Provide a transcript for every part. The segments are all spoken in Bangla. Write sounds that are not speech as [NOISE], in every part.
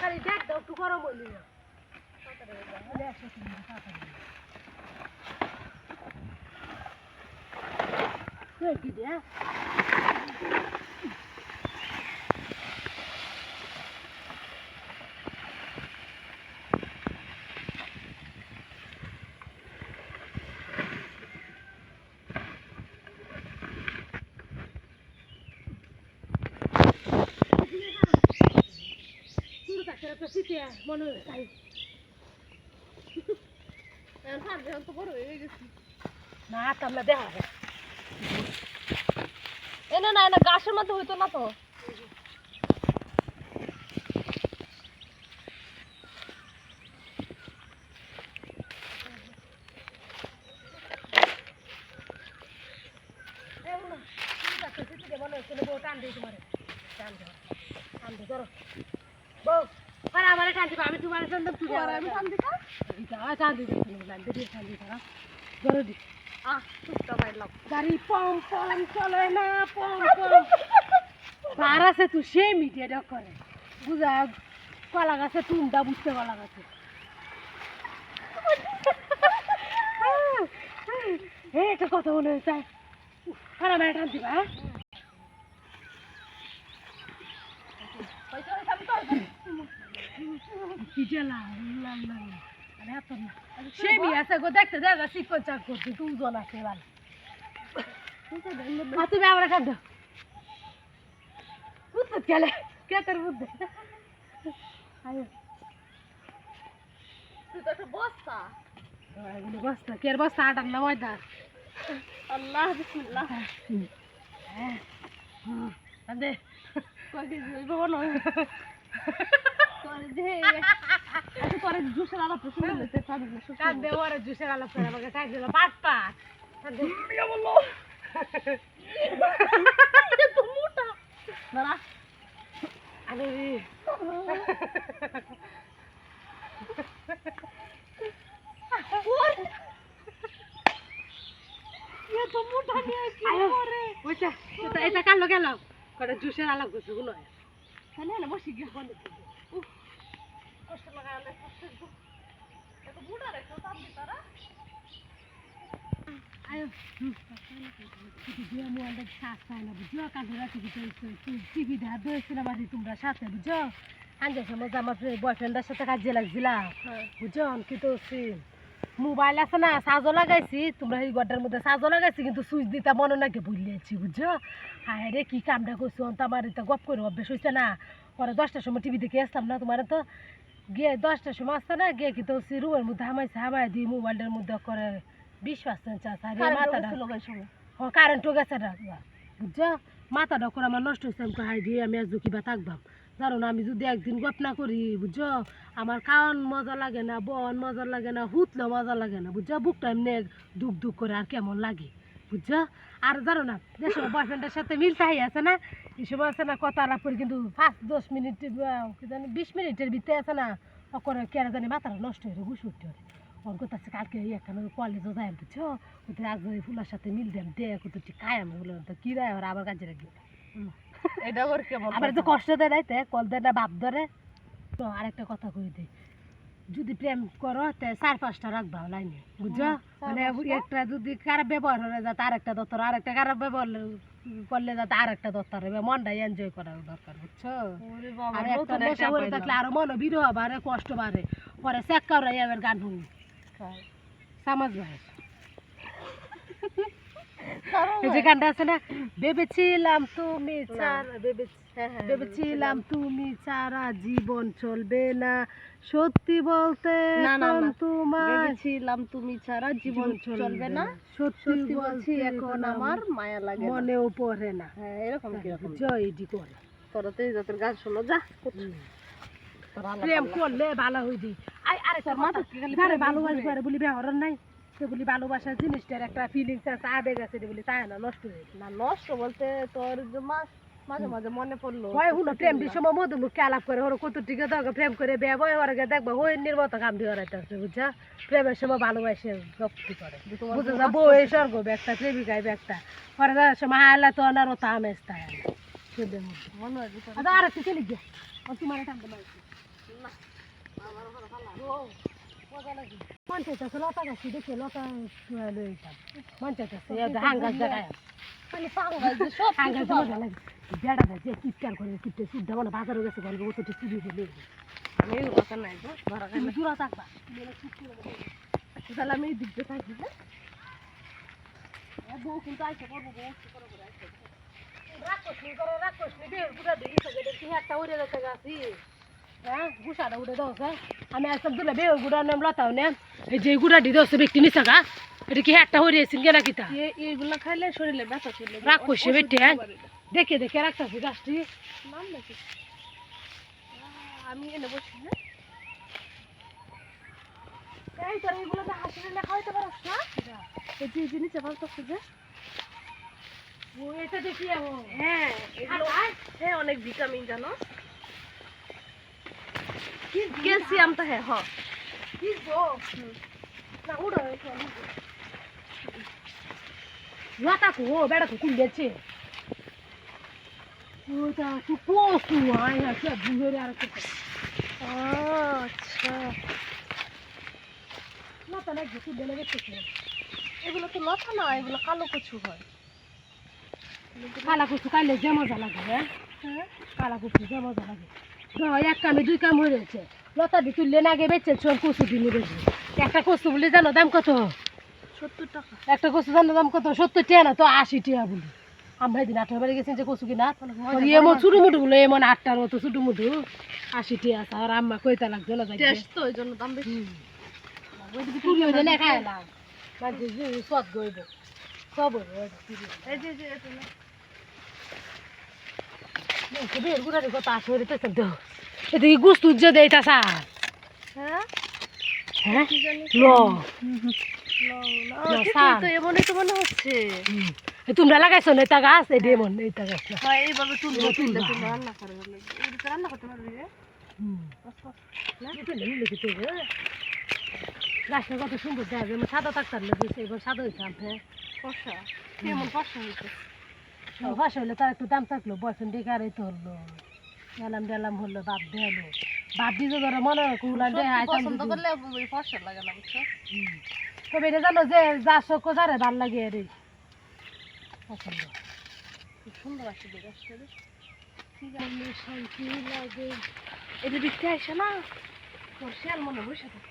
খালি দেখ দাও একটু গরম হইলি না কি দিয়ে একটা শীতে মনে হয় তাই। তো বড় হয়ে গেছি। না তামলা দেখা এনে না এনে গাছের মধ্যে হইতো না তো। না, টান দিই তোমারে। টান দেওয়া টান ধরো। বউ। আমারে টান দিবা আমি তোমার টান দেব তুমি আমি টান দিবা যা টান তুমি লাইন দিয়ে টান দিতে না ধরো দি। আহ টুকটা মারলাম গাড়ি পম পম চলে না পম পম তার আছে তুই সেই মিডিয়াটা করে। বুঝা কলা গাছে টুমটা বুঝতে কলা গাছে একটা কথা মনে হয়েছে আর আমার টান দিবা হ্যাঁ? সেমি আছে গো দেখতে দেখ চিকন চাক করছি দুজন আছে ভালো তুমি আমরা খাদ্য বুঝতে গেলে কে তোর বুদ্ধি? আয়ো। তুই তো একটা বস্তা। বস্তা কে বস্তা আটার না ময়দা? আল্লাহ বিসমিল্লাহ। হ্যাঁ দে কয় [LAUGHS] এটা কালো গেল। করে জুসের আলাপ করছে গুলো বসে গিয়ে কষ্ট লাগায় কষ্ট এত বুড়া রেখো তাপ দিতারা আয়ো দিয়ে মোবাইলটা সাথ পায় না বুঝছ কাজে রাখি টিভি দেখা দিয়েছিল বাড়ি তোমরা সাথে বুঝছ আনজে সময় আমার বয়ফ্রেন্ডের সাথে কাজে লাগছিলাম বুঝছ কিন্তু মোবাইল আছে না সাজও লাগাইছি তোমরা এই গড্ডার মধ্যে সাজও লাগাইছি কিন্তু সুইচ দিতে মনে নাকি ভুলিয়েছি বুঝছ হ্যাঁ রে কি কামটা করছ তো আমার এটা গপ করে অভ্যেস হয়েছে না। পরে দশটার সময় টিভি দেখে আসতাম না তোমার তো গিয়ে দশটার সময় আসছে না গিয়ে কিন্তু সে রুমের মধ্যে হামাইছে হামাই দিয়ে মোবাইলটার মধ্যে করে বিশ পার্সেন্ট চাষ আর মাথাটা ও কারেন্টও গেছে না। বুঝছ? মাথাটা করে আমার নষ্ট হয়েছে আমি হাই দিয়ে আমি আজ কিবা থাকবাম। জানো না আমি যদি একদিন গপ না করি বুঝছ? আমার খাওয়ান মজা লাগে না বন মজা লাগে না হুতলে মজা লাগে না বুঝছ? বুকটা এমনি দুঃখ দুঃখ করে আর কেমন লাগে বুঝছ? আর জানো না যে সময় বয়ফ্রেন্ডের সাথে মিল চাই আছে না এই সময় আছে না কথা আলাপ করি কিন্তু পাঁচ দশ মিনিট কি জানি বিশ মিনিটের ভিতরে আছে না অকরে কেন জানি মাথাটা নষ্ট হয়ে ঘুষ উঠতে হবে ওর কথা আছে কালকে এখানে কলেজও যাই বুঝছ কোথায় আজ ওই ফুলের সাথে মিল দেন দে কোথাও ঠিক খাই আমি বলে তো কি দেয় ওরা আবার কাজে রাখি [LAUGHS] এটা ওর কেমন আবার তো কষ্ট দেয় নাই তে কল দেয় না বাপ ধরে। তো আরেকটা কথা কই দিই যদি প্রেম করো তে চার পাঁচটা রাখবা লাইনে বুঝছ? মানে একটা যদি খারাপ ব্যবহার হলে যাতে আরেকটা দত্তর আরেকটা খারাপ ব্যবহার করলে যাতে আরেকটা দত্তর হবে। মনটাই এনজয় করার দরকার বুঝছ? আর একটা নেশা করে থাকলে আরও মন বিরহ বাড়ে কষ্ট বাড়ে। পরে চেক করাই এবার গান শুনি। সামাজ ভাই। যে গানটা আছে না? ভেবেছিলাম তুমি চার ভেবে হ্যাঁ, ভেবেছিলাম তুমি ছাড়া জীবন চলবে না। সত্যি বলতে ভেবেছিলাম তুমি ছাড়া জীবন চলবে না। সত্যি বলছি এখন আমার মায়া লাগে মনেও পড়ে না। হ্যাঁ এরকম কীরকম? জয় এটি করে। তোরা তো গান শোনো যা প্রেম করলে ভালো হয়ে দি আই আরে তোর মাথা যারে ভালোবাসবে আরে বলি বেহরন নাই। সে বলি ভালোবাসার জিনিসটার একটা ফিলিংস আছে আবেগ আছে বলি তাই না নষ্ট হয়ে। না নষ্ট বলতে তোর মাস মাঝে মাঝে মনে পড়ল হয় হুনো প্রেম দি সময় মধু মুখে আলাপ করে ওরা কত টিকে দরকার প্রেম করে বিয়ে বয় ওরা দেখবা হই নির্মত কাম দিয়ে ওরা বুঝছা? প্রেমের সময় ভালোবাসে গপ্তি করে। বুঝে যা বউ এই স্বর্গ একটা প্রেমিকাই একটা পরে যাওয়ার সময় হাইলা তো অনার ও তাই ভিতরে- আদা আর একটু চলে গিয়ে। পঞ্চায়েত আছে লতা গাছি দেখে লতা লইতাম পঞ্চায়েত আছে হাং গাছ জায়গায় খালি পাঙ্গাস দিয়ে সব হাং কিছু গাছ পাওয়া মজা লাগে। বেড়া দেয় যে চিৎকার করে চিৎতে শুদ্ধ মানে বাজারে গেছে গল্প কত চুরি হলে আমি এগুলো নাই। দূরা থাকবা। তাহলে আমি এই দিক থাকি, হ্যাঁ? বউ কিন্তু আইসা করব, বউ কি করে করে আইসা রাক্ষসনি করে রাক্ষসনি বের গুড়া দিয়ে একটা উড়ে গেছে গাছি। হ্যাঁ গুসাটা উড়ে দোছে আমি একদম দিলে বের গুড়া নাম লতাও নে। এই যে গুড়া দিয়ে দোছে ব্যক্তি গা এটা কি একটা হরিয়েছিল কেনা কিতা এ- এইগুলো খাইলে শরীরে ব্যথা চলে। রাক্ষসে ওষুধ বেটে হ্যাঁ? দেখে দেখে রাখতেছি গাছটি নাম নাকি? আমি এনে বসি হ্যাঁ? এই তোর এইগুলো তো হাসিলে পারস না? এই যে জিনিসটা ভালো করছে যে। ও এটা দেখি হ্যাঁ হ্যাঁ অনেক ভিটামিন জানো? ক্যালসিয়াম তো হ্যাঁ হ। কি গো না উড়ো লতা কো বেড়া কো কুন্ডেছে ওটা তু পোসু আয় আছে বুঝরে আর কত আচ্ছা লতা না কিছু দেলে গেছে এগুলো তো লতা না এগুলো কালো কচু হয় কালা কুচু কাইলে যে মজা লাগে হ্যাঁ হ্যাঁ কালা কুচু যে মজা লাগে এক কামে দুই কাম হয়ে গেছে লতা দি তুললে না আগে বেচে চল কচু দিনি বেশি একটা কচু বলে জানো দাম কত? সত্তর টাকা। একটা কচু জানো দাম কত? সত্তর টাকা না তো আশি টাকা বলি। আমরা এদিন আঠারো বাড়ি গেছি যে কচু কিনা? এমন ছোটো মুঠু গুলো এমন আটটার মতো ছোটো মুঠু আশি টাকা আছে আর আম্মা কইতা লাগছে না টেস্ট তো ওই জন্য দাম বেশি। পুরি হইলে না খাইলাম মানে যে সদ গইব সব এই যে। না। কত তো দেয় হ্যাঁ? হ্যাঁ? ল। না, না, না, তোমরা লাগাইছো না এটা গাছ? এই ডেমন এইটা গাছ। না এইভাবে তুলবো তুলবা। রান্না রান্না করতে পারবি লিখিতে গাছটা কত সুন্দর দেখা যায় সাদা থাকতাম না এবার সাদা হয়েছে হ্যাঁ। ফর্সা কেমন হয়েছে ভাষা হলে তার একটু দাম থাকল বয়ফ্রেন্ড এই তো হলো গেলাম গেলাম হলো বাপ দে হলো বাপ দিতে ধরো মনে হয় কুলান দে পছন্দ করলে ফর্সা লাগে না বুঝছ? তবে এটা জানো যে যা চোখ যারে ভালো লাগে আর পছন্দ। সুন্দর আছে শান্তি লাগে। এটা দেখতে আসে না? তোর শিয়াল মনে বসে থাকে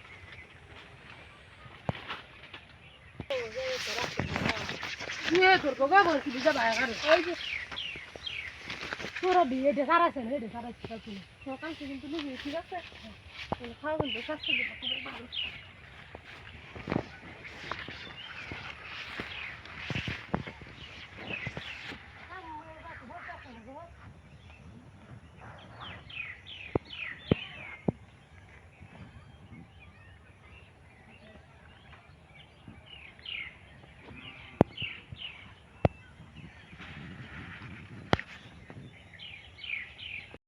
বিয়ে করব গো বলছি বুঝা ভাই ওই যে তোরা বিয়ে এটা সারাছে না এটা সারাচ্ছে সকাল কিন্তু ঠিক আছে খাওয়া কিন্তু স্বাস্থ্য